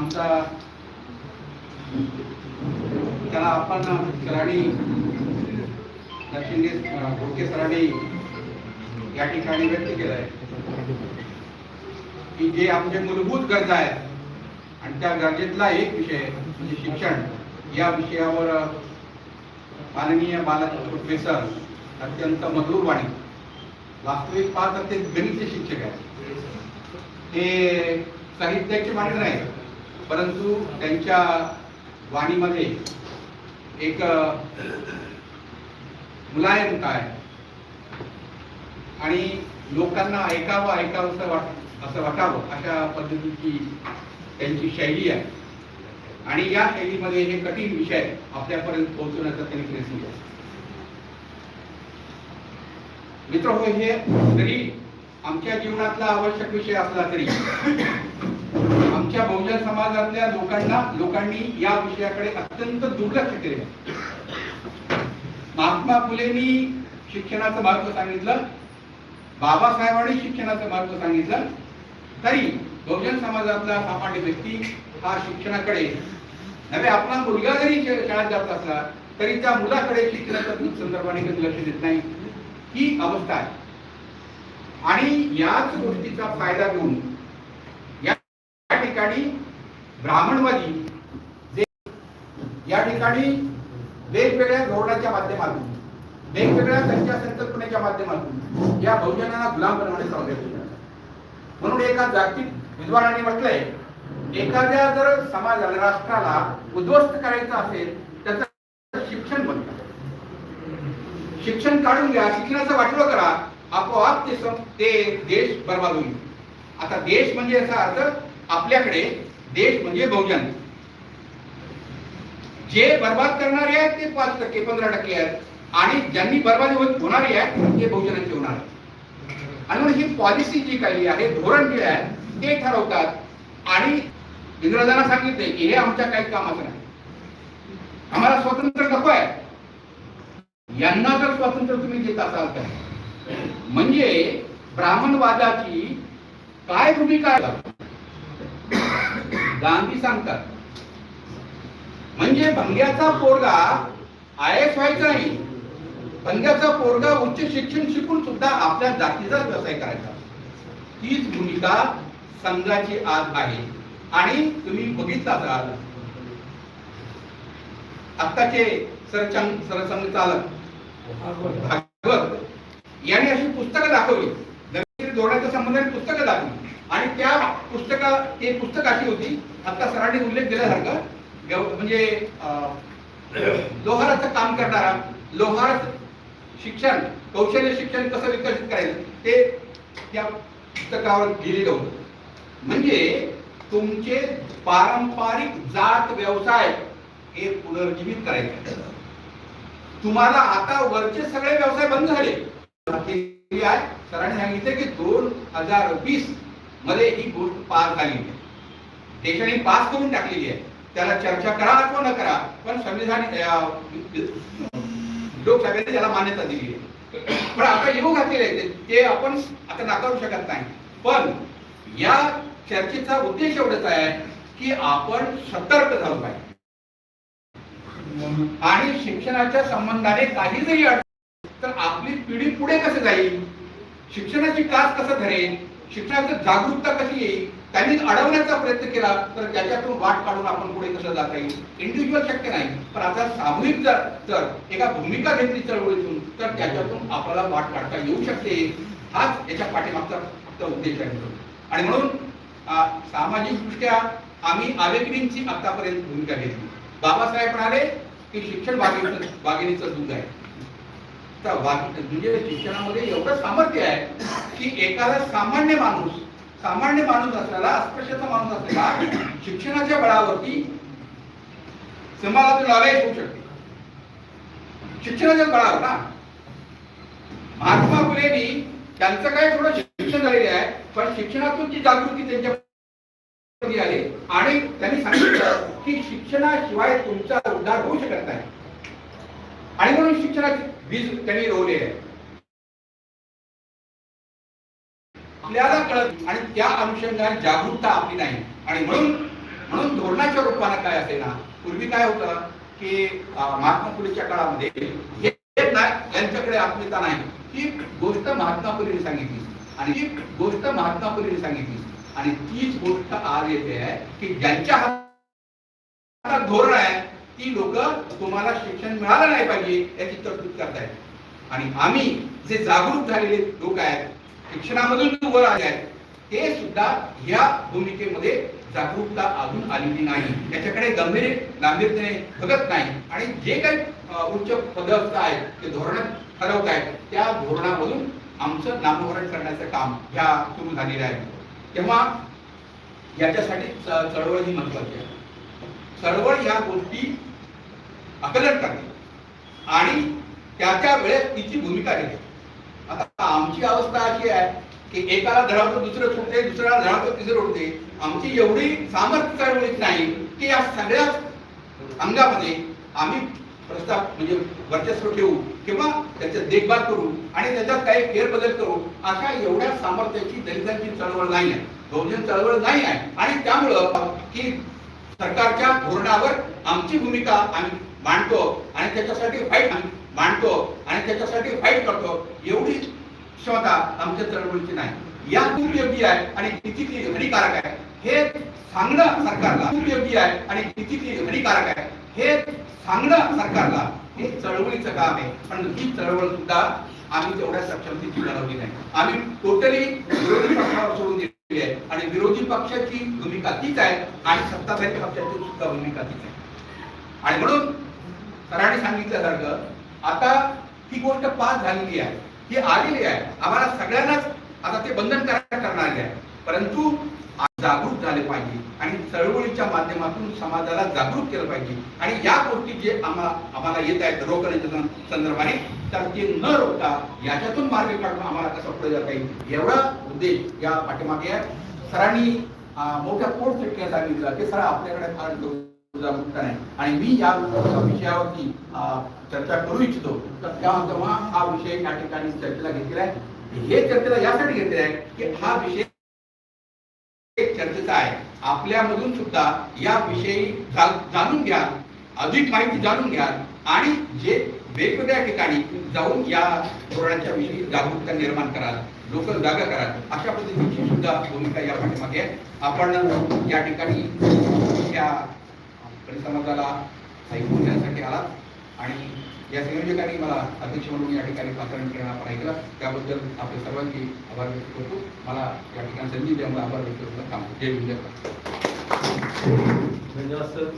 आमचा त्याला आपण सरांनी दक्षिण घोडके सरांनी या ठिकाणी व्यक्त केलं आहे. की जे आमचे मूलभूत गरजा आहेत आणि त्या गरजेतला एक विषय म्हणजे शिक्षण. या विषयावर माननीय बालाजी प्रोफेसर अत्यंत मधुर वाणी वास्तविक पाहतात ते गणित शिक्षक आहेत. ते साहित्याचे मांडण नाही परंतु त्यांच्या वाणीमध्ये एक मुलायमता आहे. आणि लोकांना ऐकावं ऐकावं असं वाट असं वाटावं अशा पद्धतीची त्यांची शैली आहे. आणि या शैलीमध्ये हे कठीण विषय आपल्यापर्यंत पोहोचवण्याचा त्यांनी प्रयत्न केला. मित्र हो हे जरी आमच्या जीवनातला आवश्यक विषय असला तरी आमच्या बहुजन समाजातल्या लोकांना लोकांनी या विषयाकडे अत्यंत दुर्लक्ष केले. महात्मा फुलेंनी शिक्षणाचं महत्त्व सांगितलं बाबासाहेबांनी शिक्षणाचं महत्त्व सांगितलं तरी बहुजन समाजातला सामान्य व्यक्ती हा शिक्षणाकडे नव्हे आपला मुलगा जरी शाळेत जात असला तरी त्या मुलाकडे शिक्षणाच्या संदर्भाने कधी लक्ष देत नाही. ही अवस्था आहे. आणि याच गोष्टीचा फायदा घेऊन ब्राह्मणवादी जे या ठिकाणी वेगवेगळ्या धोरणाच्या माध्यमातून वेगवेगळ्या त्यांच्या संकल्पनेच्या माध्यमातून या बहुजनांना गुलाम बनवण्याचा प्रयत्न म्हणून एका जागतिक विद्वानाने म्हटलंय एखाद्या जर समाजाला राष्ट्राला उद्ध्वस्त करायचं असेल त्याचं शिक्षण बनतं शिक्षण काढून घ्या शिक्षणाचं वाटलं करा आपोआप ते सम- ते देश बर्बाद होईल. आता देश म्हणजे याचा अर्थ आपल्याकडे देश म्हणजे बहुजन. जे बर्बाद करणारे आहेत ते पाच टक्के पंधरा टक्के आहेत. आणि ज्यांनी बर्बादी होत होणारी आहे ते बहुजनांचे होणार आणि म्हणून ही पॉलिसी जी काही आहे धोरण जे आहे ते ठरवतात. आणि इंग्रजांना सांगितले की हे आमच्या काही कामाचं नाही. आम्हाला स्वातंत्र्य नको आहे. यांना जर स्वातंत्र्य तुम्ही देत असाल तर. म्हणजे ब्राह्मणवादाची काय भूमिका आहे? गांधी सांगतात. म्हणजे भंग्याचा पोरगा आय एस व्हायचा नाही. भंग्याचा पोरगा उच्च शिक्षण शिकून सुद्धा आपल्या जातीचा व्यवसाय करायचा. तीच भूमिका संघाची आज आहे. आणि तुम्ही बघितला असाल आत्ताचे सरचंग सरसंघ चालक भागवत यांनी अशी पुस्तकं दाखवली. नवीन धोरणाच्या संबंधाने पुस्तकं दाखवली. आणि त्या पुस्तका ते पुस्तक अशी होती आता सरांनी उल्लेख केल्यासारखं व्यव- म्हणजे अं, लोहाराचं काम करणारा लोहार शिक्षण कौशल्य शिक्षण कसं विकसित करायचं ते त्या पुस्तकावर लिहिलेलं होतं. म्हणजे तुमचे पारंपरिक जात व्यवसाय हे पुनर्जीवित करायचे. तुम्हाला आता वरचे सगळे व्यवसाय बंद झाले. सरांनी सांगितले की दोन हजार वीस मध्ये ही गोष्ट पास झाली आहे. देशाने पास करून टाकलेली आहे. त्याला चर्चा करा अथवा न करा पण संविधान लोकसभेने त्याला मान्यता दिली आहे. पण आता येऊ घातलेले आहे ते- आपण आता नाकारू शकत नाही. पण या चर्चेचा उद्देश एवढंच आहे की आपण सतर्क झालो पाहिजे. आणि शिक्षणाच्या संबंधाने काही जरी अडचण तर आपली पिढी पुढे कसं जाईल? शिक्षणाची कास कसं धरेल? शिक्षणाचं जागरूकता कशी येईल त्यांनी अडवण्याचा प्रयत्न केला तर त्याच्यातून वाट काढून आपण पुढे कसं जाता येईल? इंडिव्हिज्युअल शक्य नाही पण आता सामूहिक जर तर एका भूमिका घेतली चळवळीतून तर त्याच्यातून आपल्याला वाट काढता येऊ शकते. हाच याच्या पाठीमागचा फक्त उद्देश आहे. आणि म्हणून सामाजिक दृष्ट्या आम्ही आवेगिनींची आतापर्यंत भूमिका घेतली. बाबासाहेब म्हणाले की शिक्षण वाघिणीचं वाघिणीचं दूध आहे. तर वाघ- म्हणजे शिक्षणामध्ये एवढं सामर्थ्य आहे की एखादा सामान्य माणूस सामान्य माणूस असलेला अस्पृश्यता माणूस असलेला शिक्षणाच्या बळावरती समाजातून नॉलेज होऊ शकते. शिक्षणाच्या बळावर ना? महात्मा फुलेनी त्यांचं काय थोडं शिक्षण झालेले आहे पण शिक्षणातून जी जागृती त्यांच्या आली आणि त्यांनी सांगितलं की शिक्षणाशिवाय तुमचा उद्धार होऊ शकत नाही. आणि म्हणून शिक्षणाची बीज त्यांनी रोवले आहे. आपल्याला कळत आणि त्या अनुषंगाने जागरूकता आपली नाही. आणि म्हणून म्हणून धोरणाच्या मोठेपणा काय असे ना पूर्वी काय होतं की महात्मा फुलेच्या काळामध्ये हे हे नाही यांच्याकडे आत्मीयता नाही. ही गोष्ट महात्मा फुलेने सांगितली. आणि ही गोष्ट महात्मा फुलेने सांगितली. आणि तीच गोष्ट आज येते आहे की ज्यांच्या हातात धोरण आहे ती लोक तुम्हाला शिक्षण मिळालं नाही पाहिजे याची तरतूद करतायत. आणि आम्ही जे जागरूक झालेले लोक आहेत शिक्षणामधून वर आले आहेत ते सुद्धा ह्या भूमिकेमध्ये जागरूकता अजून आलेली नाही. याच्याकडे गंभीर गांभीर्याने बघत नाही. आणि जे काही उच्च पदस्थ आहेत ते धोरण ठरवत आहेत त्या धोरणामधून आमचं नामकरण करण्याचं काम ह्या सुरू झालेलं आहे. तेव्हा याच्यासाठी चळवळ ही महत्वाची आहे. चळवळ ह्या गोष्टी आकलन करते आणि त्या त्या वेळेस तिची भूमिका घेते आता आमची अवस्था अशी आहे की एकाला धरावतो दुसरं सुटते दुसऱ्याला धरावतो तिसरं उठते आमची एवढी सामर्थ्य चळवळीत नाही की या सगळ्याच अंगामध्ये आम्ही प्रस्ताव म्हणजे वर्चस्व ठेवू किंवा त्याचं देखभाल करू आणि त्याच्यात काही फेरबदल करू अशा एवढ्या सामर्थ्याची दलितांची चळवळ नाही आहे. बहुजन चळवळ नाही आहे. आणि त्यामुळं की सरकारच्या धोरणावर आमची भूमिका आम्ही मांडतो आणि त्याच्यासाठी फाईट मांडतो आणि त्याच्यासाठी फाईट करतो. एवढी क्षमता आमच्या चळवळीची नाही. या खूप योग्य आहे आणि किती हानिकारक आहे. हे सांगणं सरकारला खूप योग्य आहे आणि किती हानिकारक आहे. हे सांगणं सरकारला हे चळवळीचं काम आहे. पण ही चळवळ सुद्धा आम्ही तेवढ्या सक्षमतेची बनवली नाही. आम्ही टोटली विरोधी पक्षावर सोडून दिली आहे. आणि विरोधी पक्षाची भूमिका तीच आहे आणि सत्ताधारी पक्षाची सुद्धा भूमिका तीच आहे. आणि म्हणून सरांनी सांगितल्यासारखं आता ही गोष्ट पास झालेली आहे. ही आलेली आहे. आम्हाला सगळ्यांनाच आता ते बंधनकारक करणारी आहे. परंतु जागृत जागरूक झाले पाहिजे आणि चळवळीच्या माध्यमातून समाजाला जागरूक केलं पाहिजे. आणि या गोष्टी जे आम्हाला आम्हाला येत आहेत रोखण्याच्या संदर्भाने तर ते न रोखता याच्यातून मार्ग काढून आम्हाला कसं पुढे जाता येईल? एवढा उद्देश या पाठीमागे आहे. सरांनी मोठ्या पोट चिटक्या सांगितलं ते सर आपल्याकडे फार जागरूकता नाही. आणि मी या विषयावरती चर्चा करू इच्छितो. तर तेव्हा तेव्हा हा विषय या ठिकाणी चर्चेला घेतलेला आहे. हे चर्चेला यासाठी घेतलेला आहे की हा विषय चर्चेचा आहे. आपल्यामधून सुद्धा या विषयी जाणून घ्या अधिक माहिती जाणून घ्या आणि जे वेगवेगळ्या ठिकाणी जाऊन या धोरणाच्या विषयी जागरूकता निर्माण कराल लोक जागा कराल अशा पद्धतीची सुद्धा भूमिका या पाठीमागे आहे. आपण या ठिकाणी या परिसमाजाला ऐकून घेण्यासाठी आलात. आणि या संयोजकांनी मला अध्यक्ष म्हणून या ठिकाणी पाचारण करणं आपण ऐकलं. त्याबद्दल आपल्या सर्वांची आभार व्यक्त करतो. मला या ठिकाणी संधी दिल्यामुळे आभार व्यक्त करून काम जय विजय धन्यवाद सर.